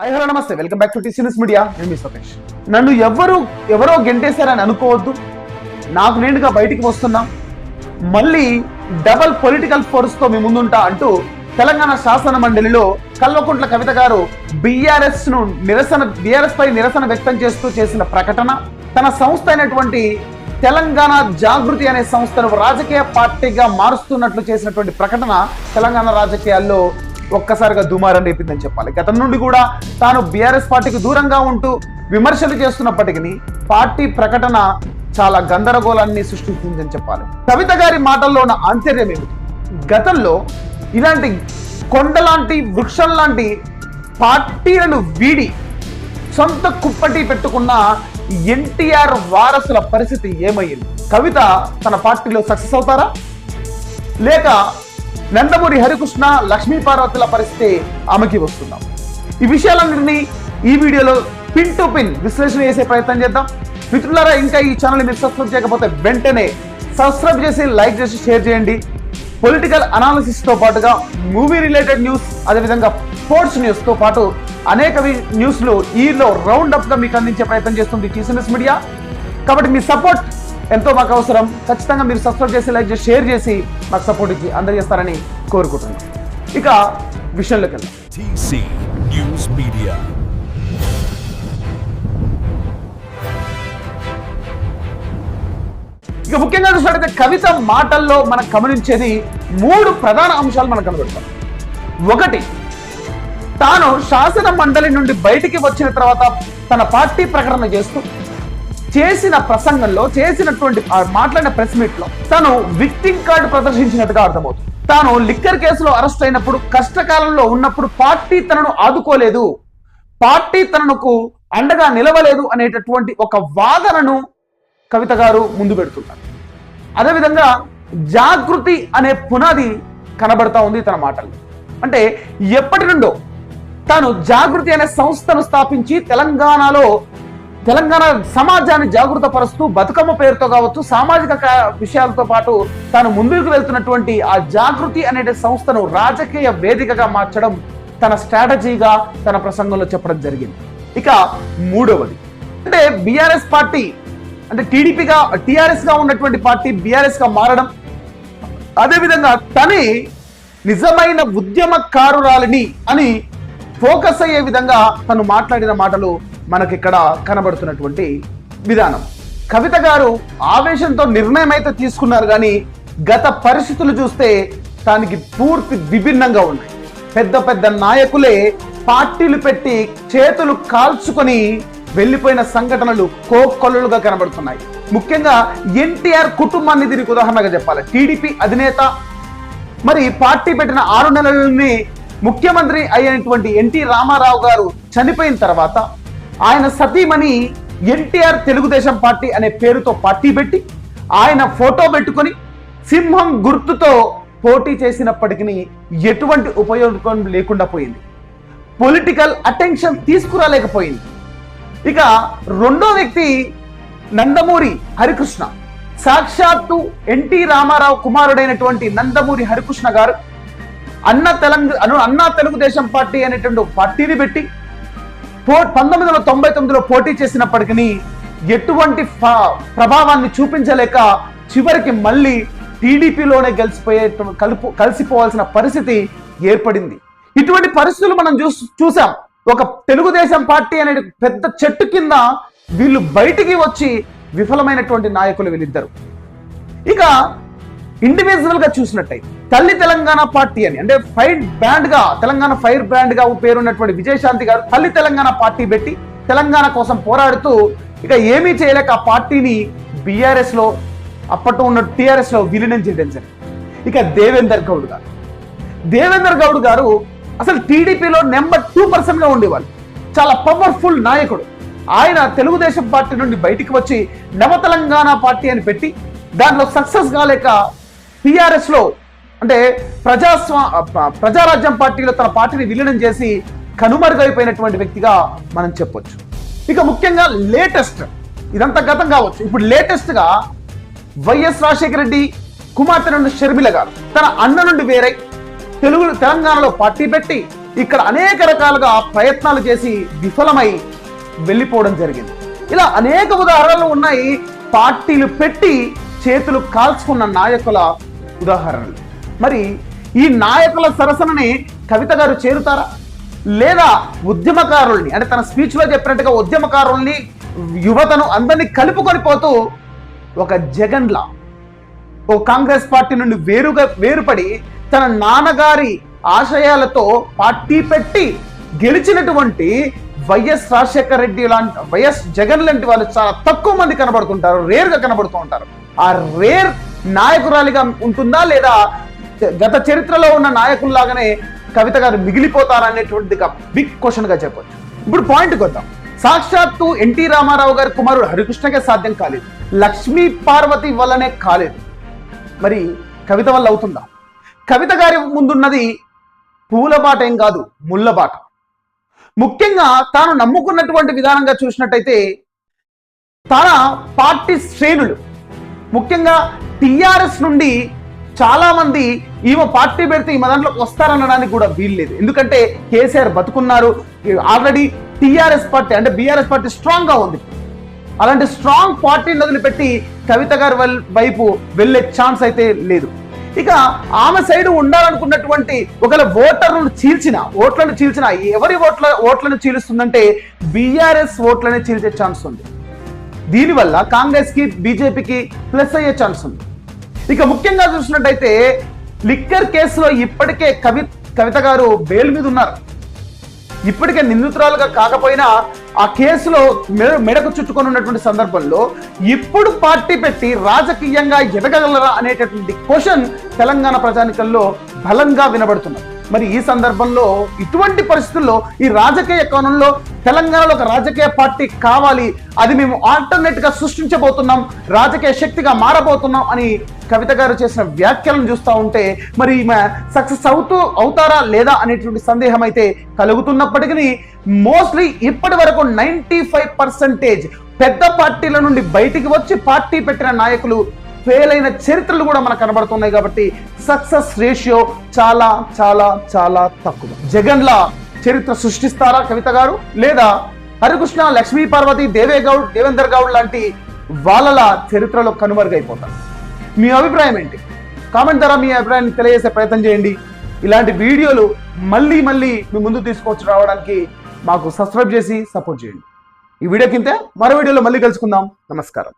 High hello నమస్తే. Welcome back to TCS media నేను మీ సతీష్. నన్ను ఎవరు ఎవరో గెంటేశారని అనుకోవద్దు. నాకు నేనుగా బయటికి వస్తున్నా. మళ్ళీ డబల్ పొలిటికల్ ఫోర్స్తో మీ ముందుంటా అంటూ తెలంగాణ శాసన మండలిలో కల్వకుంట్ల కవిత గారు బీఆర్ఎస్ను నిరసన బీఆర్ఎస్ పై నిరసన వ్యక్తం చేస్తూ చేసిన ప్రకటన తన సంస్థ అయినటువంటి తెలంగాణ జాగృతి అనే సంస్థను రాజకీయ పార్టీగా మారుస్తున్నట్లు చేసినటువంటి ప్రకటన తెలంగాణ రాజకీయాల్లో ఒక్కసారిగా దుమారం రేపిందని చెప్పాలి. గతం నుండి కూడా తాను బీఆర్ఎస్ పార్టీకి దూరంగా ఉంటూ విమర్శలు చేస్తున్నప్పటికీ పార్టీ ప్రకటన చాలా గందరగోళాన్ని సృష్టిస్తుందని చెప్పాలి. కవిత గారి మాటల్లో ఉన్న ఆంతర్యం ఏమిటి? గతంలో ఇలాంటి కొండలాంటి వృక్షం లాంటి పార్టీలను వీడి సొంత కుప్పటి పెట్టుకున్న ఎన్టీఆర్ వారసుల పరిస్థితి ఏమయ్యింది? కవిత తన పార్టీలో సక్సెస్ అవుతారా? లేక నందమూరి హరికృష్ణ లక్ష్మీ పార్వతుల పరిస్థితి ఆమెకి వస్తున్నాం. ఈ విషయాలన్నింటినీ ఈ వీడియోలో పిన్ టు పిన్ విశ్లేషణ చేసే ప్రయత్నం చేద్దాం. మిత్రులారా ఇంకా ఈ ఛానల్ మీరు సబ్స్క్రైబ్ చేయకపోతే వెంటనే సబ్స్క్రైబ్ చేసి లైక్ చేసి షేర్ చేయండి. పొలిటికల్ అనాలిసిస్తో పాటుగా మూవీ రిలేటెడ్ న్యూస్ అదేవిధంగా స్పోర్ట్స్ న్యూస్తో పాటు అనేక న్యూస్లు ఈలో రౌండ్ అప్గా మీకు అందించే ప్రయత్నం చేస్తుంది టీసీఎస్ మీడియా. కాబట్టి మీ సపోర్ట్ ఎంతో మాకు అవసరం. ఖచ్చితంగా మీరు సబ్స్క్రైబ్ చేసి లైక్ చేసి షేర్ చేసి మాకు సపోర్ట్ ఇచ్చి అందజేస్తారని కోరుకుంటున్నాం. ఇక విషయంలోకి వెళ్దాం. Media. ఇక ముఖ్యంగా చూసినట్టయితే కవిత మాటల్లో మనం గమనించేది మూడు ప్రధాన అంశాలు మనం కనబడతాం ఒకటి తాను శాసన మండలి నుండి బయటికి వచ్చిన తర్వాత తన పార్టీ ప్రకటన చేస్తూ చేసిన ప్రసంగంలో చేసినటువంటి మాట్లాడిన ప్రెస్ మీట్లో తాను విక్టింగ్ కార్డు ప్రదర్శించినట్టుగా అర్థమవుతుంది. తాను లిక్కర్ కేసులో అరెస్ట్ అయినప్పుడు కష్టకాలంలో ఉన్నప్పుడు పార్టీ తనను ఆదుకోలేదు. పార్టీ తనకు అండగా నిలవలేదు అనేటటువంటి ఒక వాదనను కవిత గారు ముందు పెడుతున్నారు. అదేవిధంగా జాగృతి అనే పునాది కనబడతా ఉంది తన మాటల్లో. అంటే ఎప్పటి నుండో తాను జాగృతి అనే సంస్థను స్థాపించి తెలంగాణలో తెలంగాణ సమాజాన్ని జాగృతపరుస్తూ బతుకమ్మ పేరుతో కావచ్చు సామాజిక విషయాలతో పాటు తాను ముందుకు వెళ్తున్నటువంటి ఆ జాగృతి అనే సంస్థను రాజకీయ వేదికగా మార్చడం తన స్ట్రాటజీగా తన ప్రసంగంలో చెప్పడం జరిగింది. ఇక మూడవది. అంటే బీఆర్ఎస్ పార్టీ అంటే టీడీపీగా టీఆర్ఎస్గా ఉన్నటువంటి పార్టీ బీఆర్ఎస్గా మారడం అదేవిధంగా తనే నిజమైన ఉద్యమకారురాలిని అని ఫోకస్ అయ్యే విధంగా తను మాట్లాడిన మాటలు మనకిక్కడ కనబడుతున్నటువంటి విధానం. కవిత గారు ఆవేశంతో నిర్ణయం అయితే తీసుకున్నారు కానీ గత పరిస్థితులు చూస్తే దానికి పూర్తి విభిన్నంగా ఉన్నాయి. పెద్ద పెద్ద నాయకులే పార్టీలు పెట్టి చేతులు కాల్చుకొని వెళ్ళిపోయిన సంఘటనలు కోకొల్లుగా కనబడుతున్నాయి. ముఖ్యంగా ఎన్టీఆర్ కుటుంబాన్ని దీనికి ఉదాహరణగా చెప్పాలి. టీడీపీ అధినేత మరి పార్టీ పెట్టిన ఆరు నెలలని ముఖ్యమంత్రి అయినటువంటి ఎన్టీ రామారావు గారు చనిపోయిన తర్వాత ఆయన సతీమణి ఎన్టీఆర్ తెలుగుదేశం పార్టీ అనే పేరుతో పార్టీ పెట్టి ఆయన ఫోటో పెట్టుకొని సింహం గుర్తుతో పోటీ చేసినప్పటికీ ఎటువంటి ఉపయోగం లేకుండా పోయింది. పొలిటికల్ అటెన్షన్ తీసుకురాలేకపోయింది. ఇక రెండో వ్యక్తి నందమూరి హరికృష్ణ. సాక్షాత్తు ఎన్టీ రామారావు కుమారుడైనటువంటి నందమూరి హరికృష్ణ గారు అన్న తెలంగాణ అన్న అన్నా తెలుగుదేశం పార్టీ అనేటువంటి ఒక పార్టీని పెట్టి పో పంతొమ్మిది వందల తొంభై తొమ్మిదిలో పోటీ చేసినప్పటికీ ఎటువంటి ప్రభావాన్ని చూపించలేక చివరికి మళ్ళీ టీడీపీలోనే గెలిచిపోయే కలుపు కలిసిపోవాల్సిన పరిస్థితి ఏర్పడింది. ఇటువంటి పరిస్థితులు మనం చూ చూసాం. ఒక తెలుగుదేశం పార్టీ అనే పెద్ద చెట్టు కింద వీళ్ళు బయటికి వచ్చి విఫలమైనటువంటి నాయకులు వీళ్ళిద్దరు. ఇక ఇండివిజువల్గా చూసినట్టయితే తల్లి తెలంగాణ పార్టీ అని అంటే ఫైర్ బ్రాండ్గా తెలంగాణ ఫైర్ బ్రాండ్గా పేరున్నటువంటి విజయశాంతి గారు తల్లి తెలంగాణ పార్టీ పెట్టి తెలంగాణ కోసం పోరాడుతూ ఇక ఏమీ చేయలేక ఆ పార్టీని బీఆర్ఎస్లో అప్పట్లో ఉన్న టీఆర్ఎస్లో విలీనం చేయడం జరిగింది. ఇక దేవేందర్ గౌడ్ గారు దేవేందర్ గౌడ్ గారు అసలు టీడీపీలో నెంబర్ టూ పర్సన్గా ఉండేవాళ్ళు. చాలా పవర్ఫుల్ నాయకుడు. ఆయన తెలుగుదేశం పార్టీ నుండి బయటికి వచ్చి నవ తెలంగాణ పార్టీ అని పెట్టి దాంట్లో సక్సెస్ కాలేక టీఆర్ఎస్లో అంటే ప్రజాస్వా ప్రజారాజ్యం పార్టీలో తన పార్టీని విలీనం చేసి కనుమరుగైపోయినటువంటి వ్యక్తిగా మనం చెప్పొచ్చు. ఇక ముఖ్యంగా లేటెస్ట్ ఇదంతా గతం కావచ్చు. ఇప్పుడు లేటెస్ట్గా వైఎస్ రాజశేఖర రెడ్డి కుమార్తె నుండి షర్మిల గారు తన అన్న నుండి వేరై తెలుగు తెలంగాణలో పార్టీ పెట్టి ఇక్కడ అనేక రకాలుగా ప్రయత్నాలు చేసి విఫలమై వెళ్ళిపోవడం జరిగింది. ఇలా అనేక ఉదాహరణలు ఉన్నాయి. పార్టీలు పెట్టి చేతులు కాల్చుకున్న నాయకుల ఉదాహరణలు. మరి ఈ నాయకుల సరసనని కవిత గారు చేరుతారా? లేదా ఉద్యమకారుల్ని అంటే తన స్పీచ్లో చెప్పినట్టుగా ఉద్యమకారుల్ని యువతను అందరినీ కలుపుకొని పోతూ ఒక జగన్లా ఓ కాంగ్రెస్ పార్టీ నుండి వేరుగా వేరుపడి తన నాన్నగారి ఆశయాలతో పార్టీ పెట్టి గెలిచినటువంటి వైఎస్ రాజశేఖర రెడ్డి లాంటి వైఎస్ జగన్ లాంటి వాళ్ళు చాలా తక్కువ మంది కనబడుతుంటారు రేర్గా కనబడుతూ ఉంటారు. ఆ రేర్ నాయకురాలిగా ఉంటుందా లేదా గత చరిత్రలో ఉన్న నాయకుల్లాగానే కవిత గారు మిగిలిపోతారనేటువంటిది బిగ్ క్వశ్చన్గా చెప్పొచ్చు. ఇప్పుడు పాయింట్కి వద్దాం. సాక్షాత్తు ఎన్టీ రామారావు గారి కుమారుడు హరికృష్ణకే సాధ్యం కాలేదు. లక్ష్మీ పార్వతి వల్లనే కాలేదు. మరి కవిత వల్ల అవుతుందా? కవిత గారి ముందున్నది పూల బాట ఏం కాదు ముళ్ళ బాట. ముఖ్యంగా తాను నమ్ముకున్నటువంటి విధానంగా చూసినట్టయితే తన పార్టీ శ్రేణులు ముఖ్యంగా టిఆర్ఎస్ నుండి చాలా మంది ఈమె పార్టీ పెడితే ఈమె దాంట్లోకి వస్తారనడానికి కూడా వీల్లేదు. ఎందుకంటే కేసీఆర్ బతుకున్నారు. ఆల్రెడీ టిఆర్ఎస్ పార్టీ అంటే బీఆర్ఎస్ పార్టీ స్ట్రాంగ్గా ఉంది. అలాంటి స్ట్రాంగ్ పార్టీని వదిలిపెట్టి కవిత గారి వల్- వైపు వెళ్ళే ఛాన్స్ అయితే లేదు. ఇక ఆమె సైడ్ ఉండాలనుకున్నటువంటి ఒకవేళ ఓటర్లను చీల్చిన ఓట్లను చీల్చిన ఎవరి ఓట్ల ఓట్లను చీలుస్తుందంటే బీఆర్ఎస్ ఓట్లనే చీల్చే ఛాన్స్ ఉంది. దీనివల్ల కాంగ్రెస్కి బీజేపీకి ప్లస్ అయ్యే ఛాన్స్ ఉంది. ఇక ముఖ్యంగా చూసినట్టయితే లిక్కర్ కేసులో ఇప్పటికే కవి కవిత గారు బెయిల్ మీద ఉన్నారు. ఇప్పటికే నిందితురాలుగా కాకపోయినా ఆ కేసులో మెడ మెడకు చుట్టుకొని ఉన్నటువంటి సందర్భంలో ఇప్పుడు పార్టీ పెట్టి రాజకీయంగా ఎదగగలరా అనేటటువంటి క్వశ్చన్ తెలంగాణ ప్రజానికల్లో బలంగా వినబడుతున్నారు మరి ఈ సందర్భంలో ఇటువంటి పరిస్థితుల్లో ఈ రాజకీయ కోణంలో తెలంగాణలో ఒక రాజకీయ పార్టీ కావాలి అది మేము ఆల్టర్నేట్గా సృష్టించబోతున్నాం రాజకీయ శక్తిగా మారబోతున్నాం అని కవిత గారు చేసిన వ్యాఖ్యలను చూస్తూ ఉంటే మరి ఈమె సక్సెస్ అవుతూ అవుతారా లేదా అనేటువంటి సందేహం అయితే కలుగుతున్నప్పటికీ మోస్ట్లీ ఇప్పటి వరకు నైంటీ ఫైవ్ పర్సెంటేజ్ పెద్ద పార్టీల నుండి బయటికి వచ్చి పార్టీ పెట్టిన నాయకులు ఫెయిల్ అయిన చరిత్రలు కూడా మనకు కనబడుతున్నాయి కాబట్టి సక్సెస్ రేషియో చాలా చాలా చాలా తక్కువ. జగన్లా చరిత్ర సృష్టిస్తారా కవిత గారు? లేదా హరికృష్ణ లక్ష్మీ పార్వతి దేవే గౌడ్ దేవేందర్ గౌడ్ లాంటి వాళ్ళ చరిత్రలో కనుమరుగైపోతారు? మీ అభిప్రాయం ఏంటి? కామెంట్ ద్వారా మీ అభిప్రాయాన్ని తెలియజేసే ప్రయత్నం చేయండి. ఇలాంటి వీడియోలు మళ్ళీ మళ్ళీ మీ ముందు తీసుకొచ్చి రావడానికి మాకు సబ్స్క్రైబ్ చేసి సపోర్ట్ చేయండి. ఈ వీడియో కింద మరో వీడియోలో మళ్ళీ కలుసుకుందాం. నమస్కారం.